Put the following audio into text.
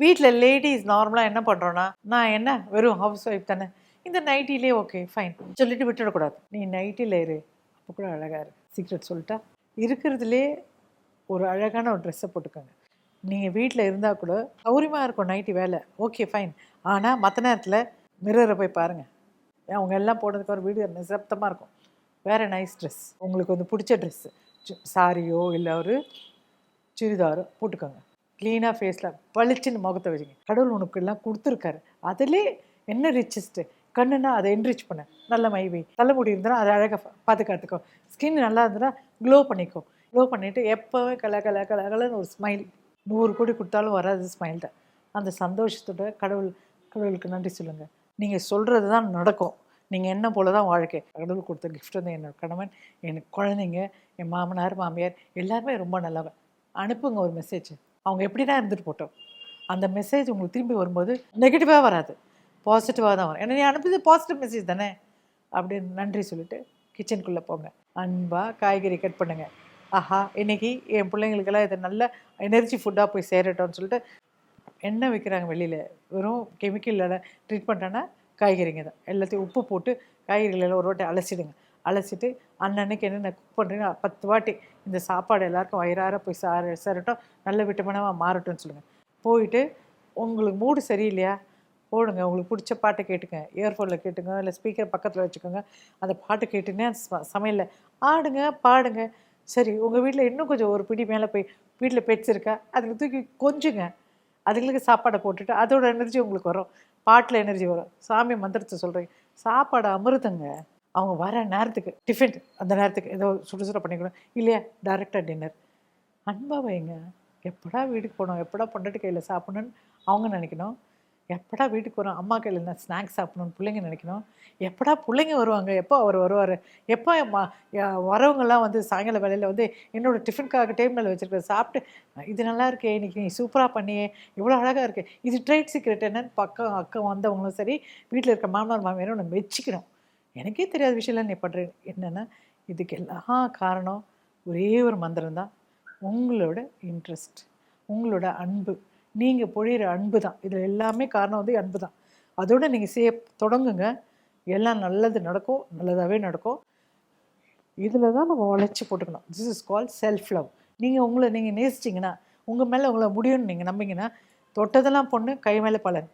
வீட்டில் லேடிஸ் நார்மலாக என்ன பண்ணுறோன்னா நான் என்ன? வெறும் ஹவுஸ் ஒய்ஃப் தானே. இந்த நைட்டிலே ஓகே ஃபைன் சொல்லிட்டு விட்டுடக்கூடாது. நீ நைட்டியில் இரு. அப்போ கூட அழகாக இரு. சீக்ரெட் சொல்லிட்டா. இருக்கிறதுலே ஒரு அழகான ஒரு ட்ரெஸ்ஸை போட்டுக்கோங்க. நீங்கள் வீட்டில் இருந்தால் கூட சௌரியமாக இருக்கும் நைட்டி வேலை. ஓகே ஃபைன் ஆனால் மற்ற நேரத்தில் மிரரை போய் பாருங்கள் அவங்க எல்லாம் போனதுக்கு ஒரு வீடு நிசப்தமாக இருக்கும். வேறு நைஸ் ட்ரெஸ் உங்களுக்கு வந்து பிடிச்ச ட்ரெஸ்ஸு சாரியோ இல்லை ஒரு சுடிதாரோ போட்டுக்கோங்க. க்ளீனாக ஃபேஸில் பளிச்சுன்னு முகத்தை வச்சுங்க கடவுள் உனக்கு எல்லாம் கொடுத்துருக்காரு. அதிலே என்ன ரிச்சஸ்ட்டு கண்ணுனா அதை என்ரிச் பண்ண. நல்ல மைவை தலைமுடி இருந்தால் அதை அழகாக பாதுகாத்துக்கோ ஸ்கின் நல்லா இருந்ததுன்னா க்ளோ பண்ணிக்கோ. க்ளோ பண்ணிவிட்டு எப்போவே கல கல கல கலன்னு ஒரு ஸ்மைல் நூறு கோடி கொடுத்தாலும் வராது ஸ்மைல் தான் அந்த சந்தோஷத்தோட கடவுள் கடவுளுக்கு நன்றி சொல்லுங்கள் நீங்கள் சொல்கிறது தான் நடக்கும். நீங்கள் என்ன போல தான் வாழ்க்கை. கடவுள் கொடுத்த கிஃப்ட் வந்து என்னோட கணவன் எனக்கு குழந்தைங்க என் மாமனார் மாமியார் எல்லாருமே ரொம்ப நல்லவன் அனுப்புங்க ஒரு மெசேஜ் அவங்க எப்படி தான் இருந்துட்டு போட்டோம். அந்த மெசேஜ் உங்களுக்கு திரும்பி வரும்போது நெகட்டிவாக வராது. பாசிட்டிவாக தான் வரும். ஏன்னா நீ அனுப்புது பாசிட்டிவ் மெசேஜ் தானே? அப்படின்னு நன்றி சொல்லிட்டு கிச்சனுக்குள்ளே போங்க. அன்பாக காய்கறி கட் பண்ணுங்கள் ஆஹா இன்னைக்கு என் பிள்ளைங்களுக்கெல்லாம் இது நல்ல எனர்ஜி ஃபுட்டாக போய் சேரட்டோம்னு சொல்லிட்டு எண்ணெய் வைக்கிறாங்க வெளியில். வெறும் கெமிக்கலில் ட்ரீட்மெண்ட்டான காய்கறிங்க தான். எல்லாத்தையும் உப்பு போட்டு காய்கறிகள் எல்லாம் ஒரு வாட்டி அலசிடுங்க. அழைச்சிட்டு அன்னன்னைக்கு என்னென்ன குக் பண்ணுறீங்க பத்து வாட்டி இந்த சாப்பாடு எல்லாருக்கும் வயிறார போய் சார சரட்டும் நல்ல விட்டமினமாக மாறட்டும்னு சொல்லுங்கள் போயிட்டு உங்களுக்கு மூடு சரியில்லையா? போடுங்க உங்களுக்கு பிடிச்ச பாட்டை கேட்டுங்க இயர்ஃபோனில் கேட்டுங்க இல்லை ஸ்பீக்கர் பக்கத்தில் வச்சுக்கோங்க. அந்த பாட்டு கேட்டுன்னே சமையலில் ஆடுங்க பாடுங்க. சரி உங்கள் வீட்டில் இன்னும் கொஞ்சம் ஒரு பிடி மேலே போய் வீட்டில் பெட்ஸ் இருக்கா? அதில் தூக்கி கொஞ்சுங்க. அதுங்களுக்கு சாப்பாடை போட்டுட்டு அதோட எனர்ஜி உங்களுக்கு வரும். பாட்டில் எனர்ஜி வரும். சாமி மந்திரத்தை சொல்கிறீங்க சாப்பாடு அமிர்தங்க. அவங்க வர நேரத்துக்கு டிஃபன் அந்த நேரத்துக்கு ஏதோ சுட பண்ணிக்கணும். இல்லையா? டேரெக்டாக டின்னர் அன்பா வைங்க. எப்படா வீட்டுக்கு போகணும்? எப்படா பொண்டாட்டி கையில் சாப்பிடணும்னு அவங்க நினைக்கணும். எப்படா வீட்டுக்கு வரோம் அம்மா கையில் இருந்தால் ஸ்நாக்ஸ் சாப்பிடணும்னு பிள்ளைங்க நினைக்கணும். எப்படா பிள்ளைங்க வருவாங்க? எப்போ அவர் வருவார்? எப்போ வரவங்கெல்லாம் வந்து சாயங்கால வேலையில் வந்து என்னோட டிஃபனுக்காக டேபிள் வச்சுருக்க சாப்பிட்டு இது நல்லா இருக்கே இன்னைக்கு நீ சூப்பராக பண்ணியே இவ்வளோ அழகாக இருக்குது இது ட்ரேட் சீக்ரெட் என்னன்னு பக்கம் அக்கம் வந்தவங்களும் சரி வீட்டில் இருக்க மாமனார் மாமியாரும் உன்னை மெச்சிக்கணும். எனக்கே தெரியாத விஷயம்லாம் நீ பண்ணுறேன் என்னென்னா இதுக்கு எல்லா காரணம் ஒரே ஒரு மந்திரம் தான். உங்களோட இன்ட்ரெஸ்ட் உங்களோட அன்பு. நீங்கள் பொழியிற அன்பு தான். இதில் எல்லாமே காரணம் வந்து அன்பு தான். அதோட நீங்கள் செய்ய தொடங்குங்க. எல்லாம் நல்லது நடக்கும் நல்லதாகவே நடக்கும். இதில் தான் நம்ம உழைச்சி போட்டுக்கணும். This is call self love நீங்கள் உங்களை நீங்கள் நேசிச்சிங்கன்னா உங்கள் மேலே உங்களை முடியும்னு நீங்கள் நம்பிங்கன்னா தொட்டதெல்லாம் பொண்ணு கை மேலே பலன்.